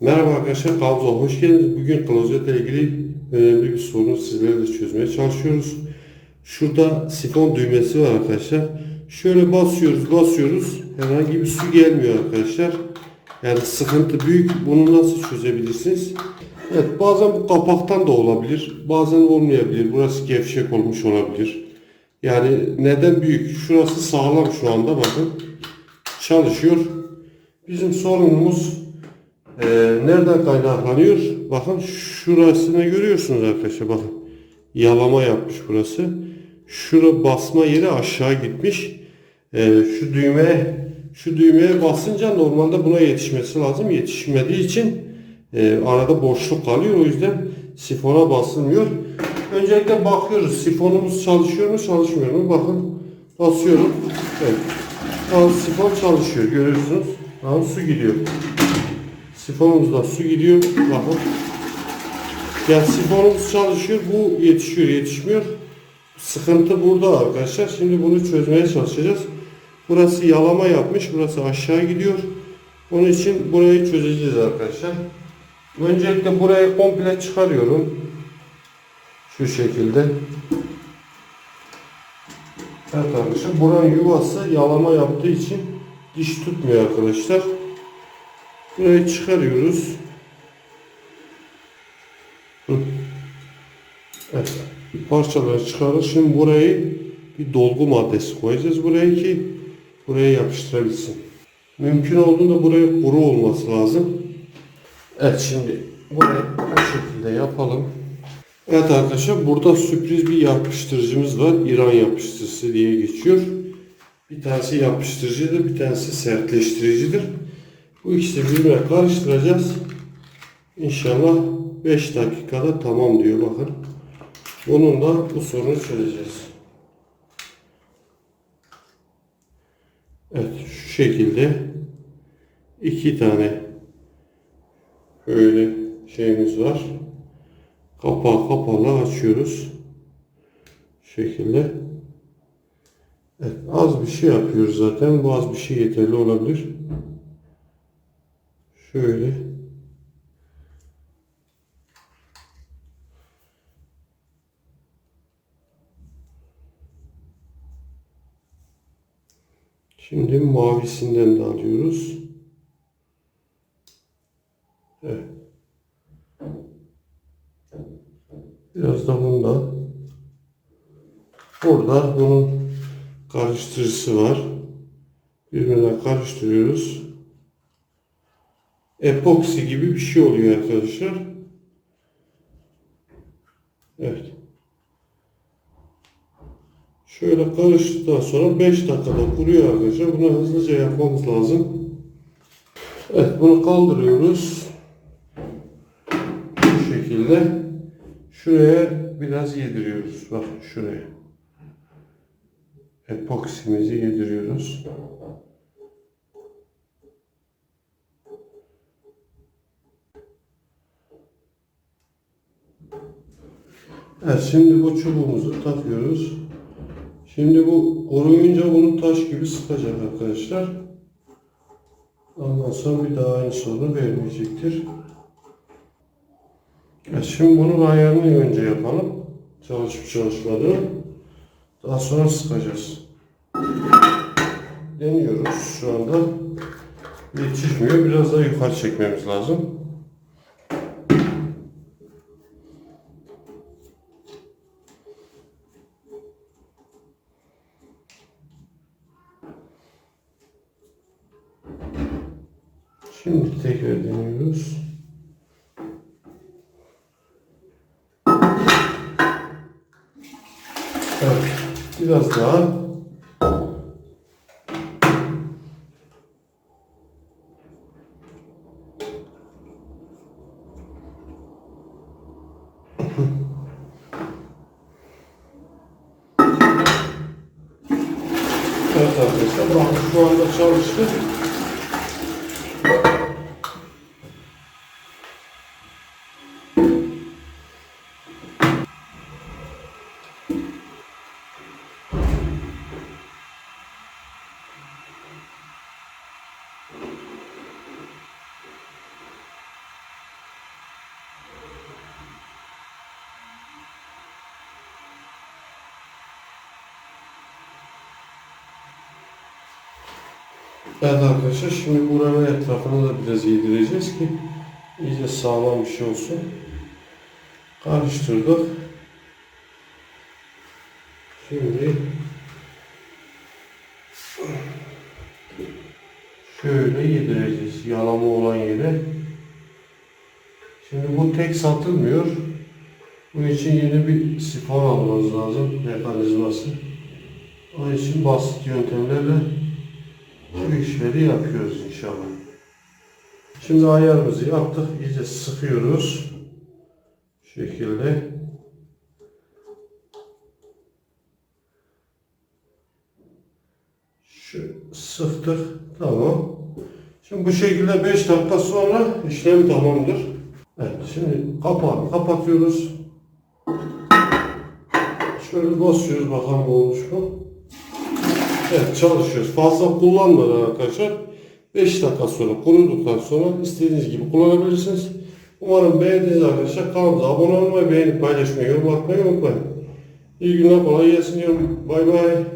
Merhaba arkadaşlar, kanalımıza hoş geldiniz. Bugün klozetle ilgili önemli bir sorunu sizlerle çözmeye çalışıyoruz. Şurada sifon düğmesi var arkadaşlar. Şöyle basıyoruz, basıyoruz. Herhangi bir su gelmiyor arkadaşlar. Yani sıkıntı büyük. Bunu nasıl çözebilirsiniz? Evet, bazen bu kapaktan da olabilir. Bazen olmayabilir. Burası gevşek olmuş olabilir. Yani neden büyük? Şurası sağlam şu anda bakın. Çalışıyor. Bizim sorunumuz ee, nereden kaynaklanıyor? Bakın şurasını görüyorsunuz arkadaşlar bakın. Yalama yapmış burası. Şura basma yeri aşağı gitmiş. Ee, şu düğmeye şu düğmeye basınca normalde buna yetişmesi lazım. Yetişmediği için e, arada boşluk kalıyor. O yüzden sifona basılmıyor. Öncelikle bakıyoruz. Sifonumuz çalışıyor mu çalışmıyor mu? Bakın basıyorum. Evet. Tamam, sifon çalışıyor. Görüyorsunuz. Tamam, su gidiyor. Sifonumuzda su gidiyor. Bakın. Yani sifonumuz çalışıyor. Bu yetişiyor, yetişmiyor. Sıkıntı burada arkadaşlar. Şimdi bunu çözmeye çalışacağız. Burası yalama yapmış. Burası aşağı gidiyor. Onun için burayı çözeceğiz arkadaşlar. Öncelikle burayı komple çıkarıyorum. Şu şekilde. Evet arkadaşlar. Buranın yuvası yalama yaptığı için diş tutmuyor arkadaşlar. Burayı çıkarıyoruz. Evet. Parçaları çıkarır. Şimdi burayı bir dolgu maddesi koyacağız buraya ki buraya yapıştırabilsin. Mümkün olduğunda buraya kuru olması lazım. Evet şimdi burayı bu şekilde yapalım. Evet arkadaşlar burada sürpriz bir yapıştırıcımız var. İran yapıştırıcısı diye geçiyor. Bir tanesi yapıştırıcıdır, bir tanesi sertleştiricidir. Bu ikisini birbirine karıştıracağız. İnşallah 5 dakikada tamam diyor bakın. Bununla bu sorunu çözeceğiz. Evet şu şekilde iki tane böyle şeyimiz var. Kapağı kapalı açıyoruz. Şu şekilde. Evet, az bir şey yapıyoruz zaten. Bu az bir şey yeterli olabilir. Şöyle. Şimdi mavisinden de alıyoruz. Evet. Biraz da bunda. Burada bunun karıştırıcısı var. Birbirine karıştırıyoruz epoksi gibi bir şey oluyor arkadaşlar. Evet. Şöyle karıştıktan sonra 5 dakikada kuruyor arkadaşlar. Bunu hızlıca yapmamız lazım. Evet bunu kaldırıyoruz. Bu şekilde. Şuraya biraz yediriyoruz. Bak şuraya. Epoksimizi yediriyoruz. Evet şimdi bu çubuğumuzu takıyoruz. Şimdi bu koruyunca bunu taş gibi sıkacak arkadaşlar. Ondan sonra bir daha aynı sorunu vermeyecektir. Evet, şimdi bunun ayarını önce yapalım. Çalışıp çalışmadığını. Daha sonra sıkacağız. Deniyoruz şu anda. Yetişmiyor. Biraz daha yukarı çekmemiz lazım. Şimdi tekrar deniyoruz. Evet, biraz daha. Evet arkadaşlar, bakın şu anda çalıştı. Evet arkadaşlar şimdi buranın etrafını da biraz yedireceğiz ki iyice sağlam bir şey olsun. Karıştırdık. Şimdi şöyle yedireceğiz yalama olan yere. Şimdi bu tek satılmıyor. Bunun için yeni bir sifon almanız lazım mekanizması. Onun için basit yöntemlerle bu işleri yapıyoruz inşallah. Şimdi ayarımızı yaptık. iyice sıkıyoruz. Şu şekilde. Şu sıktık. Tamam. Şimdi bu şekilde 5 dakika sonra işlem tamamdır. Evet şimdi kapağını kapatıyoruz. Şöyle basıyoruz bakalım olmuş mu? Evet çalışıyoruz. Fazla kullanmadan arkadaşlar 5 dakika sonra kuruduktan sonra istediğiniz gibi kullanabilirsiniz. Umarım beğendiniz arkadaşlar. Kanalımıza abone olmayı, beğenip paylaşmayı, yorum atmayı unutmayın. İyi günler, kolay gelsin diyorum. Bay bay.